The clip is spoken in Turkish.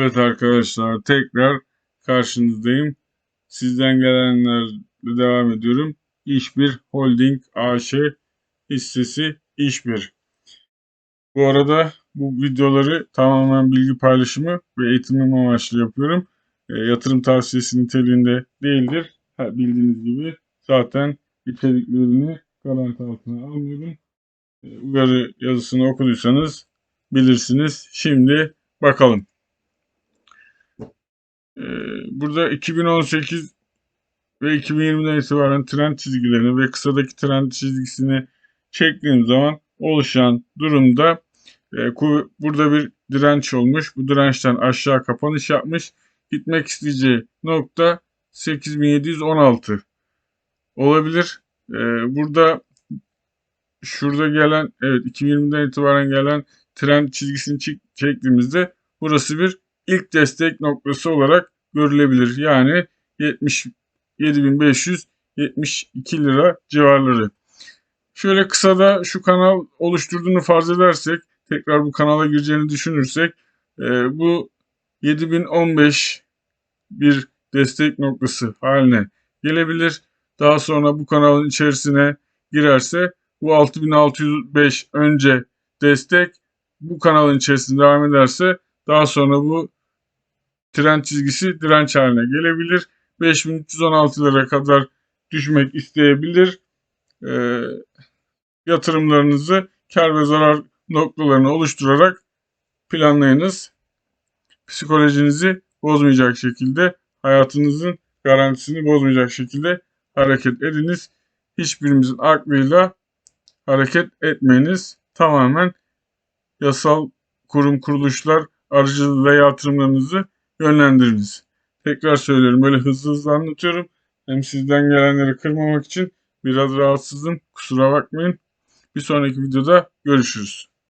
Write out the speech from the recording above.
Evet arkadaşlar tekrar karşınızdayım. Sizden gelenlerle devam ediyorum. İşbir Holding AŞ hissesi İşbir. Bu arada bu videoları tamamen bilgi paylaşımı ve eğitimim amaçlı yapıyorum. E, yatırım tavsiyesi niteliğinde değildir. Ha, bildiğiniz gibi zaten içeriklerini garanti altına almıyorum. E, uyarı yazısını okuduysanız bilirsiniz. Şimdi bakalım. Ee, burada 2018 ve 2020'den itibaren trend çizgilerini ve kısadaki trend çizgisini çektiğim zaman oluşan durumda e, burada bir direnç olmuş. Bu dirençten aşağı kapanış yapmış. Gitmek isteyeceği nokta 8716 olabilir. Ee, burada şurada gelen evet 2020'den itibaren gelen trend çizgisini çek- çektiğimizde burası bir ilk destek noktası olarak görülebilir. Yani 77.572 lira civarları. Şöyle kısada şu kanal oluşturduğunu farz edersek, tekrar bu kanala gireceğini düşünürsek, e, bu 7015 bir destek noktası haline gelebilir. Daha sonra bu kanalın içerisine girerse bu 6605 önce destek bu kanalın içerisinde devam ederse daha sonra bu trend çizgisi direnç haline gelebilir. 5316'lara kadar düşmek isteyebilir. Ee, yatırımlarınızı kar ve zarar noktalarını oluşturarak planlayınız. Psikolojinizi bozmayacak şekilde, hayatınızın garantisini bozmayacak şekilde hareket ediniz. Hiçbirimizin aklıyla hareket etmeyiniz. Tamamen yasal kurum kuruluşlar aracılığıyla yatırımlarınızı yönlendiriniz. Tekrar söylüyorum böyle hızlı hızlı anlatıyorum. Hem sizden gelenleri kırmamak için biraz rahatsızım. Kusura bakmayın. Bir sonraki videoda görüşürüz.